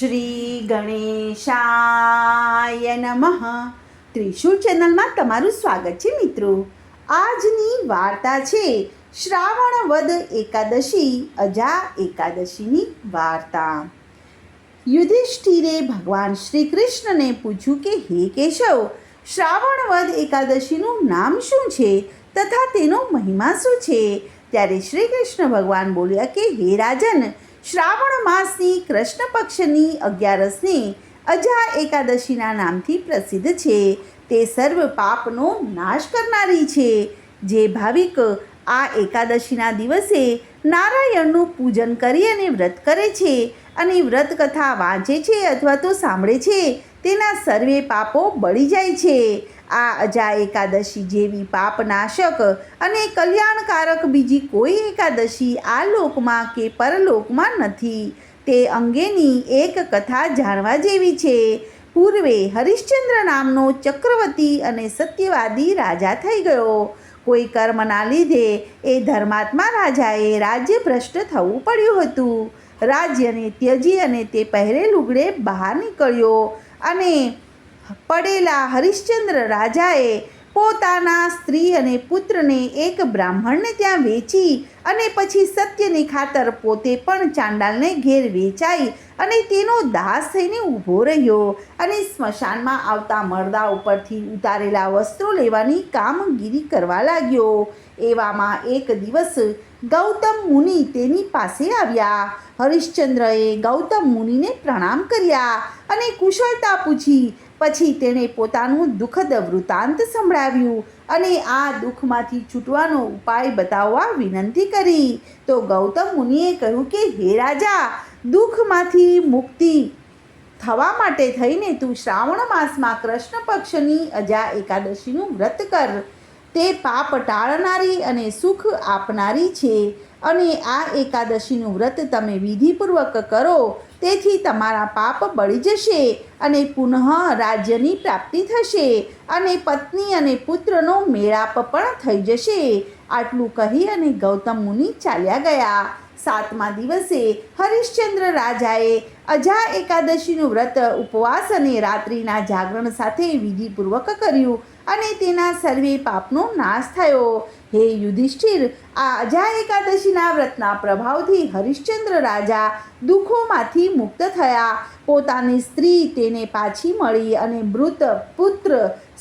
શ્રી ગણેશાય નમઃ. ત્રિશુલ ચેનલમાં તમારું સ્વાગત છે મિત્રો. આજની વાર્તા છે શ્રાવણ વદ એકાદશી, અજા એકાદશીની વાર્તા. યુધિષ્ઠિરે ભગવાન શ્રી કૃષ્ણને પૂછ્યું કે, હે કેશવ શ્રાવણ વદ એકાદશીનું નામ શું છે? તથા તેનો મહિમા શું છે? ત્યારે શ્રી કૃષ્ણ ભગવાન બોલ્યા કે, હે રાજન શ્રાવણ માસની કૃષ્ણ પક્ષની અગિયારસને અજા એકાદશીના નામથી પ્રસિદ્ધ છે. તે સર્વ પાપનો નાશ કરનારી છે. જે ભાવિક આ એકાદશીના દિવસે નારાયણનું પૂજન કરી અને વ્રત કરે છે અને વ્રત કથા વાંચે છે અથવા તો સાંભળે છે. તેના સર્વે પાપો બળી જાય છે. આ અજા એકાદશી જેવી પાપનાશક અને કલ્યાણકારક બીજી કોઈ એકાદશી આ લોકમાં કે પરલોકમાં નથી. તે અંગેની એક કથા જાણવા જેવી છે. પૂર્વે હરિશ્ચંદ્ર નામનો ચક્રવર્તી અને સત્યવાદી રાજા થઈ ગયો. કોઈ કર્મના લીધે એ ધર્માત્મા રાજાએ રાજ્ય ભ્રષ્ટ થવું પડ્યું હતું. રાજ્યને ત્યજી અને તે પહેરે લુગડે બહાર નીકળ્યો. અને પડેલા હરિશ્ચંદ્ર રાજાએ પોતાના સ્ત્રી અને પુત્રને એક બ્રાહ્મણને ત્યાં વેચી અને પછી સત્યની ખાતર પોતે પણ ચાંડાલને ઘેર વેચાઈ અને તેનો દાસ થઈને ઊભો રહ્યો અને સ્મશાનમાં આવતા મરદા ઉપરથી ઉતારેલા વસ્ત્રો લેવાની કામગીરી કરવા લાગ્યો. એવામાં એક દિવસ ગૌતમ મુનિ તેની પાસે આવ્યા. હરિશ્ચંદ્રએ ગૌતમ મુનિને પ્રણામ કર્યા અને કુશળતા પૂછી. પછી તેણે પોતાનું દુઃખદ વૃત્તાંત સંભળાવ્યું અને આ દુઃખમાંથી છૂટવાનો ઉપાય બતાવવા વિનંતી કરી. તો ગૌતમ મુનિએ કહ્યું કે, હે રાજા, દુઃખમાંથી મુક્તિ થવા માટે થઈને તું શ્રાવણ માસમાં કૃષ્ણ પક્ષની અજા એકાદશીનું વ્રત કર. તે પાપ ટાળનારી અને સુખ આપનારી છે. અને આ એકાદશીનું વ્રત તમે વિધિપૂર્વક કરો, તેથી તમારા પાપ બળી જશે અને પુનઃ રાજ્યની પ્રાપ્તિ થશે અને પત્ની અને પુત્રનો મેળાપ પણ થઈ જશે. આટલું કહી અને ગૌતમ મુનિ ચાલ્યા ગયા. સાતમા દિવસે હરિશ્ચંદ્ર રાજાએ અજા એકાદશીનું વ્રત, ઉપવાસ અને રાત્રિના જાગરણ સાથે વિધિપૂર્વક કર્યું અને તેના સર્વે પાપનો નાશ થયો. હે યુધિષ્ઠિર, આ અજા એકાદશીના વ્રતના પ્રભાવથી હરિશ્ચંદ્ર રાજા દુઃખોમાંથી મુક્ત થયા. પોતાની સ્ત્રી તેને પાછી મળી અને મૃત પુત્ર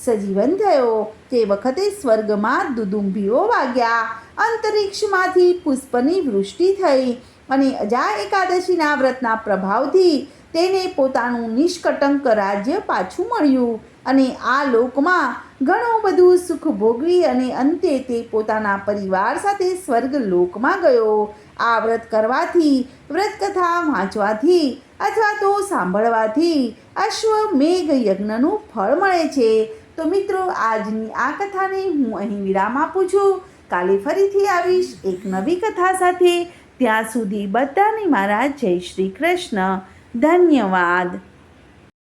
સજીવન થયો. તે વખતે સ્વર્ગમાં દુદુંભીઓ વાગ્યા. અંતરિક્ષમાંથી પુષ્પની વૃષ્ટિ થઈ અને અજા એકાદશીના વ્રતના પ્રભાવથી તેને પોતાનું નિષ્કટંક રાજ્ય પાછું મળ્યું અને આ લોકમાં ઘણું બધું સુખ ભોગવી અને અંતે તે પોતાના પરિવાર સાથે સ્વર્ગ લોકમાં ગયો. આ વ્રત કરવાથી, વ્રતકથા વાંચવાથી અથવા તો સાંભળવાથી અશ્વમેઘ યજ્ઞનું ફળ મળે છે. તો મિત્રો, આજની આ કથાને હું અહીં વિરામ આપું છું. કાલે ફરીથી આવીશ એક નવી કથા સાથે. ત્યાં સુધી બધાને મારા જય શ્રી કૃષ્ણ. ધન્યવાદ.